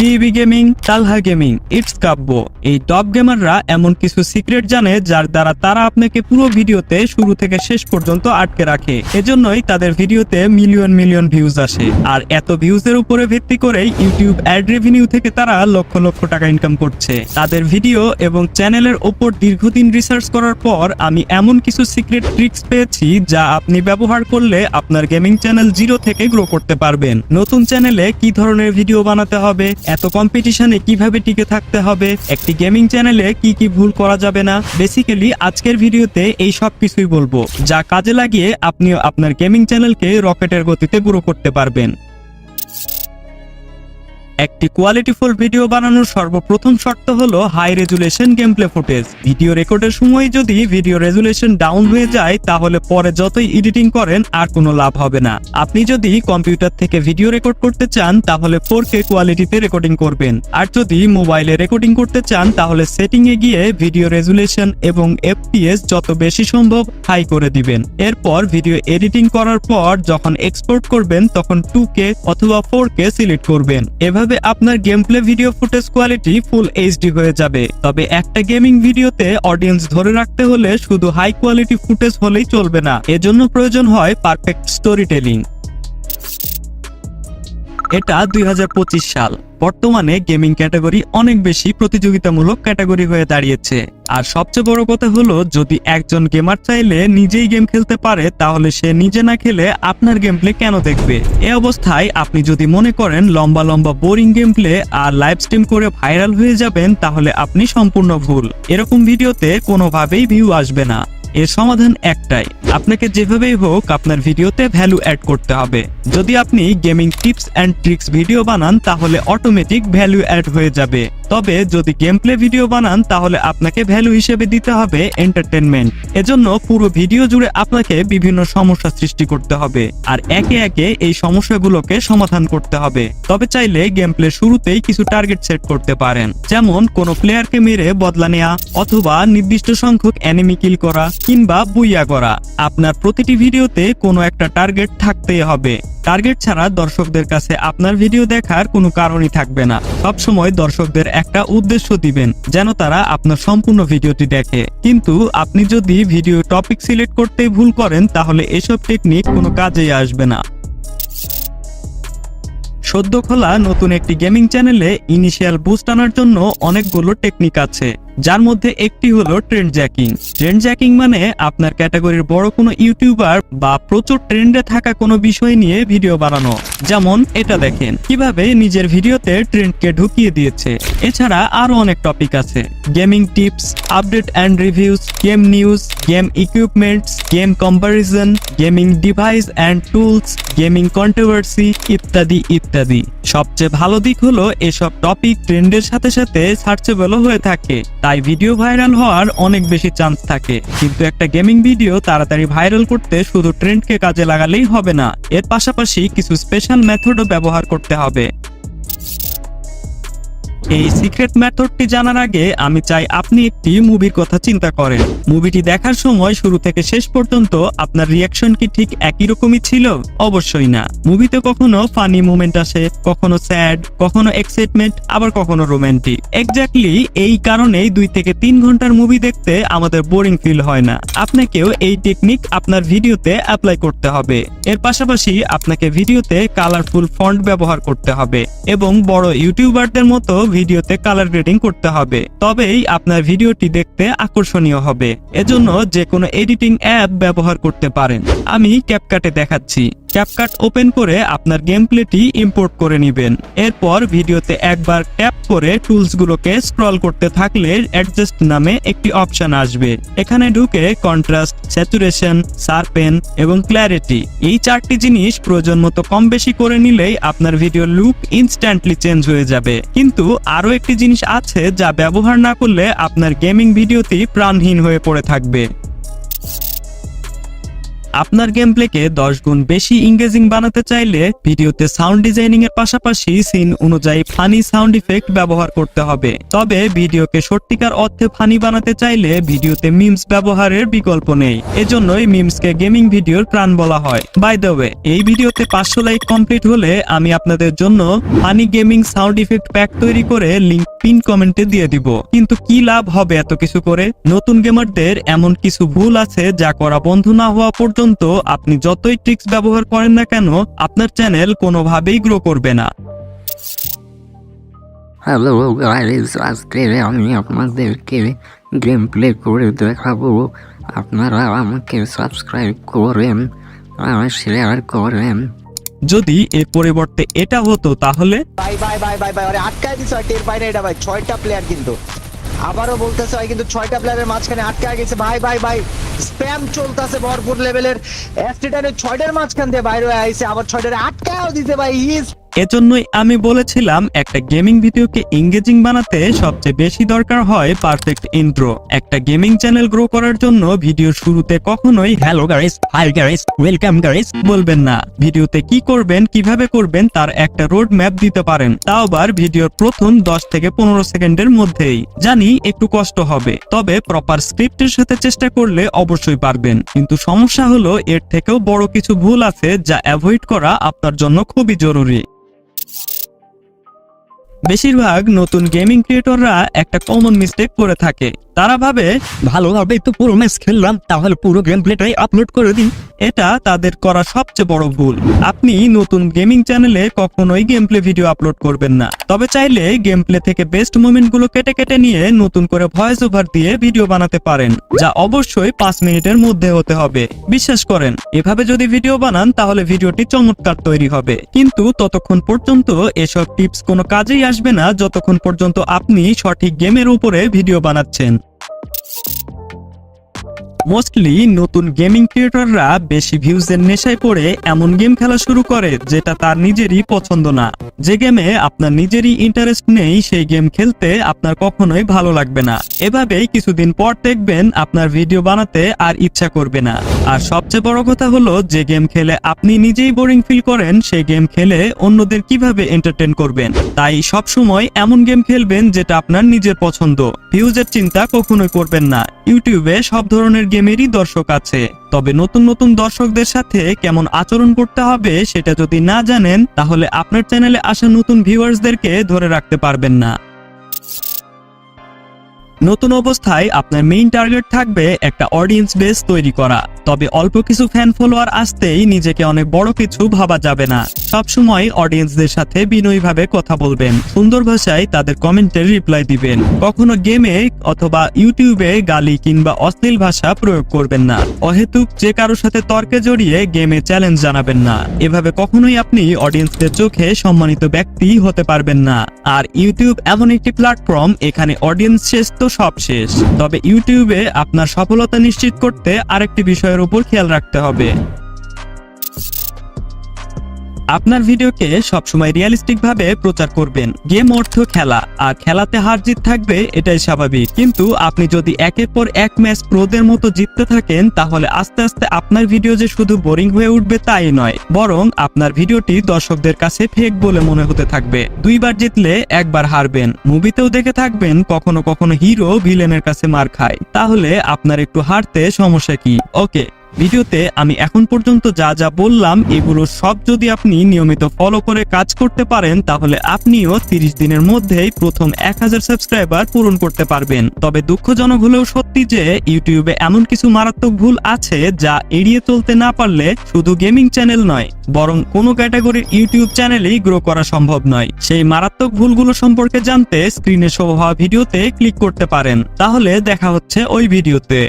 TV gaming, Talha gaming, it's Kabya. এই top গেমাররা এমন কিছু সিক্রেট জানে যার দ্বারা তারা আপনাকে পুরো ভিডিওতে শুরু থেকে শেষ পর্যন্ত আটকে রাখে। এজন্যই তাদের ভিডিওতে মিলিয়ন মিলিয়ন ভিউজ আসে। আর এত ভিউজের উপরে ভিত্তি করেই ইউটিউব অ্যাড রেভিনিউ থেকে তারা লক্ষ লক্ষ টাকা ইনকাম করছে। তাদের ভিডিও এবং চ্যানেলের ওপর দীর্ঘদিন রিসার্চ করার পর আমি এমন কিছু সিক্রেট ট্রিক্স পেয়েছি যা আপনি ব্যবহার করলে আপনার গেমিং চ্যানেল জিরো থেকে গ্রো করতে পারবেন। নতুন চ্যানেলে কি ধরনের ভিডিও বানাতে হবে এত কম্পিটিশনে কীভাবে টিকে থাকতে হবে? একটি গেমিং চ্যানেলে কি কি ভুল করা যাবে না? বেসিক্যালি আজকের ভিডিওতে এই সব কিছুই বলব। যা কাজে লাগিয়ে আপনিও আপনার গেমিং চ্যানেলকে রকেটের গতিতে গ্রো করতে পারবেন। একটি কোয়ালিটিফুল ভিডিও বানানোর সর্বপ্রথম শর্ত হলো high resolution gameplay footage video রেকর্ডের সময় যদি ভিডিও রেজুলেশন ডাউন হয়ে যায়, তাহলে পরে যতই এডিটিং করেন, আর কোনো লাভ হবে না। আপনি যদি কম্পিউটার থেকে ভিডিও রেকর্ড করতে চান, তাহলে ফোর কে কোয়ালিটিতে রেকর্ডিং করবেন। আর যদি মোবাইলে রেকর্ডিং করতে চান, তাহলে সেটিং এ গিয়ে ভিডিও রেজুলেশন এবং এফপিএস যত বেশি সম্ভব হাই করে দিবেন। এরপর ভিডিও এডিটিং করার পর যখন এক্সপোর্ট করবেন, তখন টু কে অথবা ফোর কে সিলেক্ট করবেন। এভাবে আপনার gameplay video footage quality full HD হয়ে যাবে? তবে একটা গেমিং ভিডিওতে অডিয়েন্স ধরে রাখতে হলে শুধু হাই কোয়ালিটি ফুটেজ হলেই চলবে না। এজন্য প্রয়োজন হয় পারফেক্ট স্টোরি টেলিং এটা দুই হাজার পঁচিশ সাল। বর্তমানে গেমিং ক্যাটাগরি অনেক বেশি প্রতিযোগিতামূলক ক্যাটাগরি হয়ে দাঁড়িয়েছে। আর সবচেয়ে বড় কথা হলো, যদি একজন গেমার চাইলে নিজেই গেম খেলতে পারে, তাহলে সে নিজে না খেলে আপনার গেম প্লে কেন দেখবে? এ অবস্থায় আপনি যদি মনে করেন লম্বা লম্বা বোরিং গেম প্লে আর লাইভ স্ট্রিম করে ভাইরাল হয়ে যাবেন, তাহলে আপনি সম্পূর্ণ ভুল। এরকম ভিডিওতে কোনোভাবেই ভিউ আসবে না। এর সমাধান একটাই। আপনাকে যেভাবেই হোক আপনার ভিডিওতে ভ্যালু অ্যাড করতে হবে। যদি আপনি gaming tips and tricks video বানান, তাহলে অটোমেটিক ভ্যালু অ্যাড হয়ে যাবে। তবে যদি গেম প্লে ভিডিও বানান, তাহলে আপনাকে ভ্যালু হিসেবে দিতে হবে এন্টারটেনমেন্ট এজন্য পুরো ভিডিও জুড়ে আপনাকে বিভিন্ন সমস্যা সৃষ্টি করতে হবে, আর একে একে এই সমস্যাগুলোকে সমাধান করতে হবে। তবে চাইলে গেম প্লে শুরুতেই কিছু টার্গেট সেট করতে পারেন, যেমন কোনো প্লেয়ারকে মেরে বদলা নেওয়া অথবা নির্দিষ্ট সংখ্যক অ্যানিমি কিল করা, কিংবা বুইয়া করা। আপনার প্রতিটি ভিডিওতে কোনো একটা টার্গেট থাকতেই হবে। টার্গেট ছাড়া দর্শকদের কাছে আপনার ভিডিও দেখার কোনো কারণই থাকবে না। সবসময় দর্শকদের একটা উদ্দেশ্য দিবেন, যেন তারা আপনার সম্পূর্ণ ভিডিওটি দেখে। কিন্তু আপনি যদি ভিডিও টপিক সিলেক্ট করতে ভুল করেন, তাহলে এসব টেকনিক কোনো কাজেই আসবে না। সদ্য খোলা নতুন একটি গেমিং চ্যানেলে ইনিশিয়াল বুস্ট আনার জন্য অনেকগুলো টেকনিক আছে। যার মধ্যে একটি হলো ট্রেন্ড জ্যাকিং ট্রেন্ড জ্যাকিং মানে আপনার ক্যাটাগরির বড় কোনো ইউটিউবার বা প্রচুর ট্রেন্ডে থাকা কোনো বিষয় নিয়ে ভিডিও বানানো। যেমন এটা দেখেন, কীভাবে নিজের ভিডিওতে ট্রেন্ডকে ঢুকিয়ে দিয়েছে। এছাড়া আরও অনেক টপিক আছে। Gaming tips update and reviews game news game equipments game comparison gaming device and tools gaming controversy ইত্যাদি ইত্যাদি। সবচেয়ে ভালো দিক হলো এসব টপিক ট্রেন্ডের সাথে সাথে সার্চেবলও হয়ে থাকে। তাই ভিডিও ভাইরাল হওয়ার অনেক বেশি চান্স থাকে। কিন্তু একটা গেমিং ভিডিও তাড়াতাড়ি ভাইরাল করতে শুধু ট্রেন্ডকে কাজে লাগালেই হবে না। এর পাশাপাশি কিছু স্পেশাল মেথডও ব্যবহার করতে হবে। এই সিক্রেট মেথডটি জানার আগে আমি চাই আপনি একটি মুভির কথা চিন্তা করেন। মুভিটি দেখার সময় শুরু থেকে শেষ পর্যন্ত আপনার রিয়াকশন কি ঠিক একই রকমই ছিল? অবশ্যই না। মুভিতে কখনো ফানি মুভমেন্ট আসে, কখনো স্যাড কখনো এক্সাইটমেন্ট আবার কখনো রোমান্টিক এক্স্যাক্টলি এই কারণেই দুই থেকে তিন ঘণ্টার মুভি দেখতে আমাদের বোরিং ফিল হয় না। আপনাকেও এই টেকনিক আপনার ভিডিওতে অ্যাপ্লাই করতে হবে। এর পাশাপাশি আপনাকে ভিডিওতে কালারফুল ফন্ট ব্যবহার করতে হবে এবং বড় ইউটিউবারদের মতো ভিডিওতে কালার গ্রেডিং করতে হবে। তবেই আপনার ভিডিওটি দেখতে আকর্ষণীয় হবে। এজন্য যে কোনো এডিটিং অ্যাপ ব্যবহার করতে পারেন। আমি ক্যাপকাটে দেখাচ্ছি। ক্যাপকাট ওপেন করে আপনার গেম প্লেটি ইম্পোর্ট করে নেবেন। এরপর ভিডিওতে একবার ট্যাপ করে টুলস গুলোকে স্ক্রল করতে থাকলে অ্যাডজাস্ট নামে একটি অপশন আসবে। এখানে ঢুকে কন্ট্রাস্ট স্যাচুরেশন শার্পেন এবং ক্ল্যারিটি এই চারটি জিনিস প্রয়োজন মতো কম বেশি করে নিলেই আপনার ভিডিও লুক ইনস্ট্যান্টলি চেঞ্জ হয়ে যাবে। কিন্তু আরও একটি জিনিস আছে যা ব্যবহার না করলে আপনার গেমিং ভিডিওটি প্রাণহীন হয়ে পড়ে থাকবে। আপনার গেম প্লেকে দশ গুণ বেশি ইংগেজিং বানাতে চাইলে ভিডিওতে সাউন্ড ডিজাইনিং এর পাশাপাশি সিন অনুযায়ী ফানি সাউন্ড ইফেক্ট ব্যবহার করতে হবে। তবে ভিডিওকে সত্যিকার অর্থে ফানি বানাতে চাইলে ভিডিওতে মিমস ব্যবহারের বিকল্প নেই। এজন্যই মিমসকে গেমিং ভিডিওর প্রাণ বলা হয়। বাই দ্য ওয়ে এই ভিডিওতে পাঁচশো লাইক কমপ্লিট হলে আমি আপনাদের জন্য funny gaming sound effect pack তৈরি করে লিংক পিন কমেন্টে দিয়ে দিব। কিন্তু কি লাভ হবে এত কিছু করে? নতুন গেমারদের এমন কিছু ভুল আছে যা করা বন্ধ না হওয়া পর্যন্ত আপনি যতই ট্রিক্স ব্যবহার করেন না কেন আপনার চ্যানেল কোনোভাবেই গ্রো করবে না। হ্যালো গাইস আজকে আমি আপনাদেরকে গেম প্লে করে দেখাবো। আপনারা আমাকে সাবস্ক্রাইব করেন আর শেয়ার করেন। যদি এর পরিবর্তে এটা হতো তাহলে bye bye bye bye bye আরে আটকায় দিছে টের পাই না এটা ভাই। ছয়টা প্লেয়ার কিন্তু। আবারও বলতেছে ভাই, কিন্তু ছয়টা প্লেয়ারের মাঝখানে আটকায় গেছে। ভাই ভাই ভাই স্প্যাম চলতেছে ভরপুর লেভেলের অ্যাস্টিটানের ছয়টার মাঝখান দিয়ে বাইরে আইছে, আবার ছয়টার আটকায়ও দিতে ভাই ইজ এজন্যই আমি বলেছিলাম একটা গেমিং ভিডিওকে এঙ্গেজিং বানাতে সবচেয়ে বেশি দরকার হয় পারফেক্ট ইন্ট্রো একটা গেমিং চ্যানেল গ্রো করার জন্য ভিডিওর শুরুতে কখনোই hello guys hi guys welcome guys বলবেন না। ভিডিওতে কি করবেন, কীভাবে করবেন তার একটা রোড ম্যাপ দিতে পারেন। তাও আবার ভিডিওর প্রথম 10 থেকে পনেরো সেকেন্ডের মধ্যেই। জানি একটু কষ্ট হবে, তবে প্রপার স্ক্রিপ্টের সাথে চেষ্টা করলে অবশ্যই পারবেন। কিন্তু সমস্যা হলো, এর থেকেও বড় কিছু ভুল আছে যা অ্যাভয়েড করা আপনার জন্য খুবই জরুরি। বেশিরভাগ নতুন গেমিং ক্রিয়েটররা একটা কমন মিস্টেক করে থাকে। তারা ভাবে, ভালোভাবে তো পুরো ম্যাচ খেললাম, তাহলে পুরো গেম প্লেটাই আপলোড করে দিই এটা তাদের করা সবচেয়ে বড় ভুল। আপনি নতুন গেমিং চ্যানেলে কখনোই গেম প্লে ভিডিও আপলোড করবেন না। তবে চাইলে গেম প্লে থেকে বেস্ট মোমেন্টগুলো কেটে কেটে নিয়ে নতুন করে ভয়েস ওভার দিয়ে ভিডিও বানাতে পারেন, যা অবশ্যই পাঁচ মিনিটের মধ্যে হতে হবে। বিশ্বাস করেন, এভাবে যদি ভিডিও বানান, তাহলে ভিডিওটি চমৎকার তৈরি হবে। কিন্তু ততক্ষণ পর্যন্ত এসব টিপস কোনো কাজেই আসবে না যতক্ষণ পর্যন্ত আপনি সঠিক গেমের উপরে ভিডিও বানাচ্ছেন। মোস্টলি নতুন গেমিং ক্রিয়েটররা বেশি ভিউজের নেশায় পড়ে এমন গেম খেলা শুরু করে যেটা তার নিজেরই পছন্দ না। যে গেমে আপনার নিজেরই ইন্টারেস্ট নেই, সেই গেম খেলতে আপনার কখনোই ভালো লাগবে না। এভাবেই কিছুদিন পর দেখবেন আপনার ভিডিও বানাতে আর ইচ্ছা করবে না। আর সবচেয়ে বড় কথা হলো, যে গেম খেলে আপনি নিজেই বোরিং ফিল করেন, সেই গেম খেলে অন্যদের কীভাবে এন্টারটেন করবেন। তাই সব সময় এমন গেম খেলবেন যেটা আপনার নিজের পছন্দ। ভিউজের চিন্তা কখনোই করবেন না। ইউটিউবে সব ধরনের গেমেরই দর্শক আছে। তবে নতুন নতুন দর্শকদের সাথে কেমন আচরণ করতে হবে সেটা যদি না জানেন, তাহলে আপনার চ্যানেলে আসা নতুন ভিউয়ার্সদেরকে ধরে রাখতে পারবেন না। নতুন অবস্থায় আপনার মেইন টার্গেট থাকবে একটা অডিয়েন্স বেস তৈরি করা। তবে অল্প কিছু ফ্যান ফলোয়ার আসতেই নিজেকে অনেক বড় কিছু ভাবা যাবে না। সবসময় অডিয়েন্সদের সাথে বিনয়ীভাবে কথা বলবেন। সুন্দর ভাষায় তাদের কমেন্টের রিপ্লাই দিবেন। কখনো গেমে অথবা ইউটিউবে গালি কিংবা অশ্লীল ভাষা প্রয়োগ করবেন না। অহেতুক যে কারোর সাথে তর্কে জড়িয়ে গেমে চ্যালেঞ্জ জানাবেন না। এভাবে কখনোই আপনি অডিয়েন্সদের চোখে সম্মানিত ব্যক্তি হতে পারবেন না। আর ইউটিউব এমন একটি প্ল্যাটফর্ম এখানে অডিয়েন্স শেষ তো সব শেষ। তবে ইউটিউবে আপনার সফলতা নিশ্চিত করতে আরেকটি বিষয়ের উপর খেয়াল রাখতে হবে। আপনার ভিডিওকে সবসময় রিয়েলিস্টিক ভাবে প্রচার করবেন। গেম অর্থ খেলা, আর খেলাতে হার জিত থাকবে এটাই স্বাভাবিক। কিন্তু আপনি যদি একের পর এক ম্যাচ প্রোদের মতো জিততে থাকেন, তাহলে আস্তে আস্তে আপনার ভিডিও যে শুধু বোরিং হয়ে উঠবে তাই নয়, বরং আপনার ভিডিওটি দর্শকদের কাছে ফেক বলে মনে হতে থাকবে। দুইবার জিতলে একবার হারবেন। মুভিতেও দেখে থাকবেন, কখনো কখনো হিরো ভিলেনের কাছে মার খায়। তাহলে আপনার একটু হারতে সমস্যা কি? ওকে ভিডিওতে আমি এখন পর্যন্ত যা যা বললাম, এগুলো সব যদি আপনি নিয়মিত ফলো করে কাজ করতে পারেন, তাহলে আপনিও তিরিশ দিনের মধ্যেই প্রথম এক হাজার সাবস্ক্রাইবার পূরণ করতে পারবেন। তবে দুঃখজনক হলেও সত্যি যে, ইউটিউবে এমন কিছু মারাত্মক ভুল আছে যা এড়িয়ে চলতে না পারলে শুধু গেমিং চ্যানেল নয়, বরং কোনো ক্যাটাগরির ইউটিউব চ্যানেলেই গ্রো করা সম্ভব নয়। সেই মারাত্মক ভুলগুলো সম্পর্কে জানতে স্ক্রিনে শো হওয়া ভিডিওতে ক্লিক করতে পারেন। তাহলে দেখা হচ্ছে ওই ভিডিওতে।